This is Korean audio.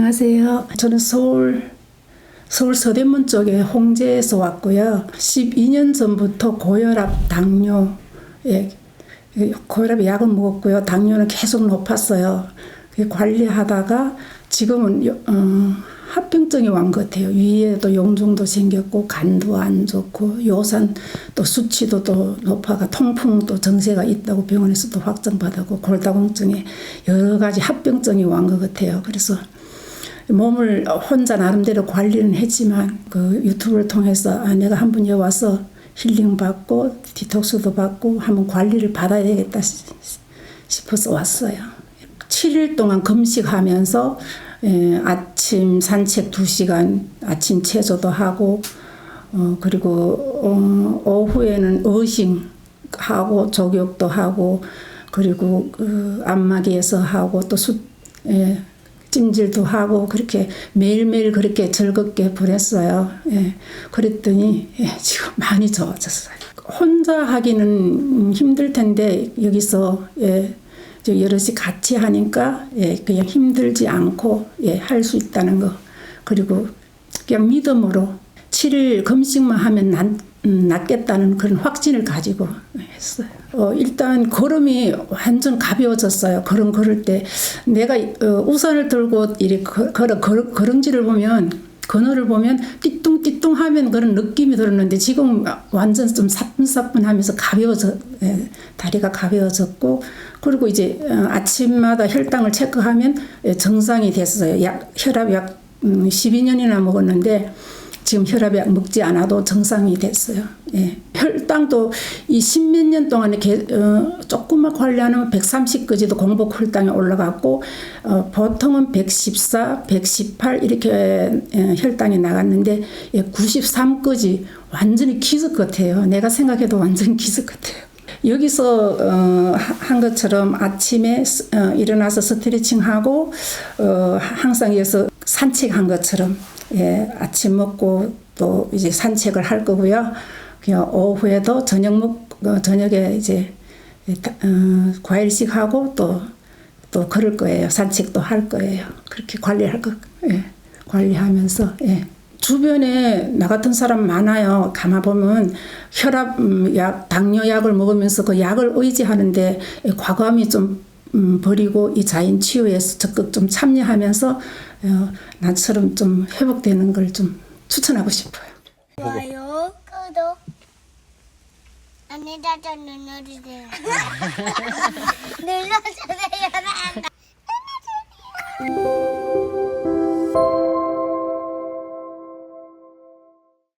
안녕하세요. 저는 서울 서울 서대문 쪽에 홍제에서 왔고요. 12년 전부터 고혈압, 당뇨에 고혈압 약은 먹었고요. 당뇨는 계속 높았어요. 그 관리하다가 지금은 요- 어, 합병증이 완것 같아요. 위에도 용종도 생겼고 간도 안 좋고 요산 또 수치도 또 높아가 통풍도 증세가 있다고 병원에서도 확정받았고 골다공증에 여러 가지 합병증이 완것 같아요. 그래서 몸을 혼자 나름대로 관리는 했지만 그 유튜브를 통해서 아, 내가 한번 여기 와서 힐링 받고 디톡스도 받고 한번 관리를 받아야 되겠다 시- 싶어서 왔어요. 7일 동안 금식하면서 에, 아침 산책 2시간 아침 체조도 하고 어, 그리고 어, 오후에는 어싱 하고 족욕도 하고 그리고 그 안마기에서 하고 또 수, 예, 찜질도 하고 그렇게 매일매일 그렇게 즐겁게 보냈어요. 예. 그랬더니 예, 지금 많이 좋아졌어요. 혼자 하기는 힘들 텐데 여기서 예, 저 여럿이 같이 하니까 예, 그냥 힘들지 않고 예, 할 수 있다는 거 그리고 그냥 믿음으로 7일 금식만 하면 낫, 음, 낫겠다는 그런 확신을 가지고 했어요. 어, 일단 걸음이 완전 가벼워졌어요. 걸음 걸을 때 내가 어, 우산을 들고 이렇게 걸, 걸어, 걸, 걸음질을 보면 그늘을 보면 띠뚱띠뚱 하면 그런 느낌이 들었는데 지금 완전 좀 사뿐사뿐하면서 가벼워져 예, 다리가 가벼워졌고 그리고 이제 어, 아침마다 혈당을 체크하면 예, 정상이 됐어요. 약 혈압약 음, 12년이나 먹었는데 지금 혈압약 먹지 않아도 정상이 됐어요. 예. 혈당도 이 십몇 년 동안에 개, 어, 조금만 관리하면 130까지도 공복 혈당이 올라갔고 어, 보통은 114, 118 이렇게 예, 혈당이 나갔는데 예, 93까지 완전히 기적 같아요. 내가 생각해도 완전 기적 같아요. 여기서 어, 하- 한 것처럼 아침에 스- 어, 일어나서 스트레칭하고 어, 항상 여기서 산책한 것처럼 예, 아침 먹고 또 이제 산책을 할 거고요. 그냥 오후에도 저녁 먹 어, 저녁에 이제 예, 다- 어, 과일식 하고 또또 걸을 거예요. 산책도 할 거예요. 그렇게 관리할 거, 예, 관리하면서 예. 주변에 나 같은 사람 많아요. 가만 보면 혈압 음, 약, 당뇨 약을 먹으면서 그 약을 의지하는데 예, 과감히 좀 음, 버리고 이 자연 치유에서 적극 좀 참여하면서 어, 어, 나처럼 좀 회복되는 걸 좀 추천하고 싶어요. 좋아요, 구독, 안내자자 눌러주세요. 눌러주세요.